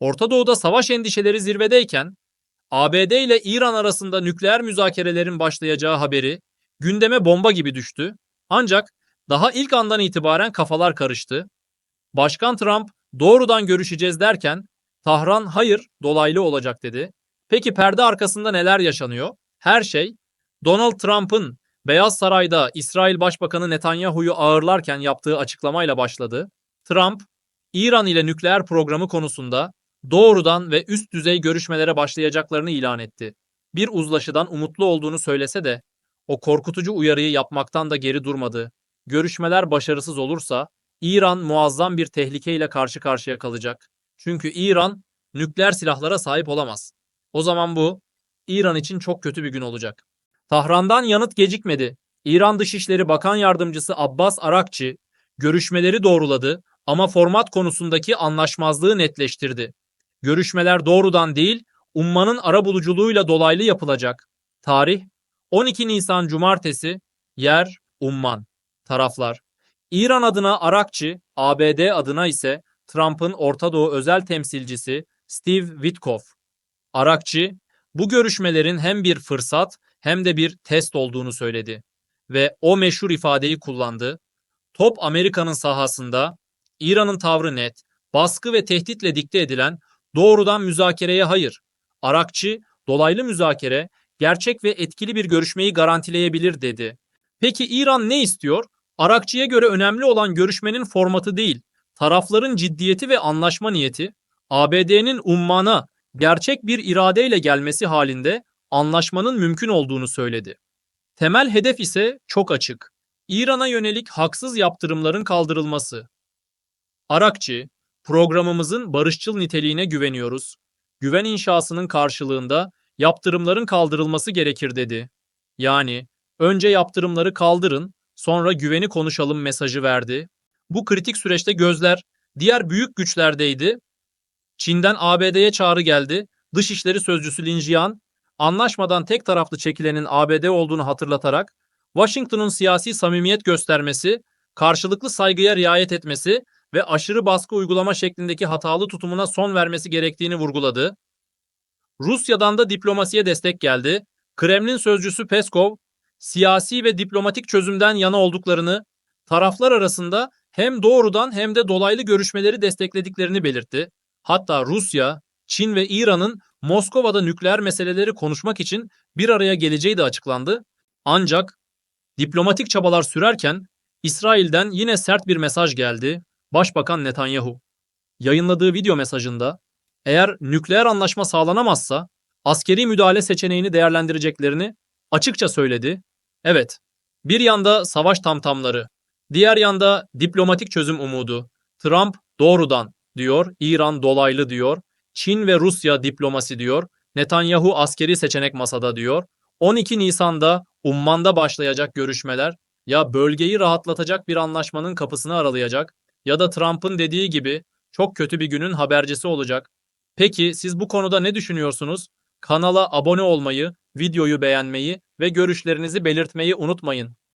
Orta Doğu'da savaş endişeleri zirvedeyken ABD ile İran arasında nükleer müzakerelerin başlayacağı haberi gündeme bomba gibi düştü. Ancak daha ilk andan itibaren kafalar karıştı. Başkan Trump doğrudan görüşeceğiz derken Tahran hayır dolaylı olacak dedi. Peki perde arkasında neler yaşanıyor? Her şey Donald Trump'ın Beyaz Saray'da İsrail Başbakanı Netanyahu'yu ağırlarken yaptığı açıklamayla başladı. Trump, İran ile nükleer programı konusunda doğrudan ve üst düzey görüşmelere başlayacaklarını ilan etti. Bir uzlaşıdan umutlu olduğunu söylese de o korkutucu uyarıyı yapmaktan da geri durmadı. Görüşmeler başarısız olursa İran muazzam bir tehlikeyle karşı karşıya kalacak. Çünkü İran nükleer silahlara sahip olamaz. O zaman bu İran için çok kötü bir gün olacak. Tahran'dan yanıt gecikmedi. İran Dışişleri Bakan Yardımcısı Abbas Arakçı görüşmeleri doğruladı ama format konusundaki anlaşmazlığı netleştirdi. Görüşmeler doğrudan değil, ummanın arabuluculuğuyla dolaylı yapılacak. Tarih 12 Nisan Cumartesi, yer Umman. Taraflar İran adına Arakçı, ABD adına ise Trump'ın Orta Doğu özel temsilcisi Steve Witkoff. Arakçı, bu görüşmelerin hem bir fırsat hem de bir test olduğunu söyledi ve o meşhur ifadeyi kullandı. Top Amerika'nın sahasında, İran'ın tavrı net, baskı ve tehditle dikte edilen doğrudan müzakereye hayır. Arakçı, dolaylı müzakere, gerçek ve etkili bir görüşmeyi garantileyebilir dedi. Peki İran ne istiyor? Arakçı'ya göre önemli olan görüşmenin formatı değil, tarafların ciddiyeti ve anlaşma niyeti, ABD'nin ummana gerçek bir iradeyle gelmesi halinde anlaşmanın mümkün olduğunu söyledi. Temel hedef ise çok açık. İran'a yönelik haksız yaptırımların kaldırılması. Arakçı, programımızın barışçıl niteliğine güveniyoruz. Güven inşasının karşılığında yaptırımların kaldırılması gerekir dedi. Yani önce yaptırımları kaldırın, sonra güveni konuşalım mesajı verdi. Bu kritik süreçte gözler diğer büyük güçlerdeydi. Çin'den ABD'ye çağrı geldi. Dışişleri Sözcüsü Lin Jian, anlaşmadan tek taraflı çekilenin ABD olduğunu hatırlatarak Washington'un siyasi samimiyet göstermesi, karşılıklı saygıya riayet etmesi ve aşırı baskı uygulama şeklindeki hatalı tutumuna son vermesi gerektiğini vurguladı. Rusya'dan da diplomasiye destek geldi. Kremlin sözcüsü Peskov, siyasi ve diplomatik çözümden yana olduklarını, taraflar arasında hem doğrudan hem de dolaylı görüşmeleri desteklediklerini belirtti. Hatta Rusya, Çin ve İran'ın Moskova'da nükleer meseleleri konuşmak için bir araya geleceği de açıklandı. Ancak diplomatik çabalar sürerken İsrail'den yine sert bir mesaj geldi. Başbakan Netanyahu yayınladığı video mesajında eğer nükleer anlaşma sağlanamazsa askeri müdahale seçeneğini değerlendireceklerini açıkça söyledi. Evet, bir yanda savaş tamtamları, diğer yanda diplomatik çözüm umudu. Trump doğrudan diyor, İran dolaylı diyor, Çin ve Rusya diplomasi diyor, Netanyahu askeri seçenek masada diyor. 12 Nisan'da Umman'da başlayacak görüşmeler ya bölgeyi rahatlatacak bir anlaşmanın kapısını aralayacak ya da Trump'ın dediği gibi çok kötü bir günün habercisi olacak. Peki siz bu konuda ne düşünüyorsunuz? Kanala abone olmayı, videoyu beğenmeyi ve görüşlerinizi belirtmeyi unutmayın.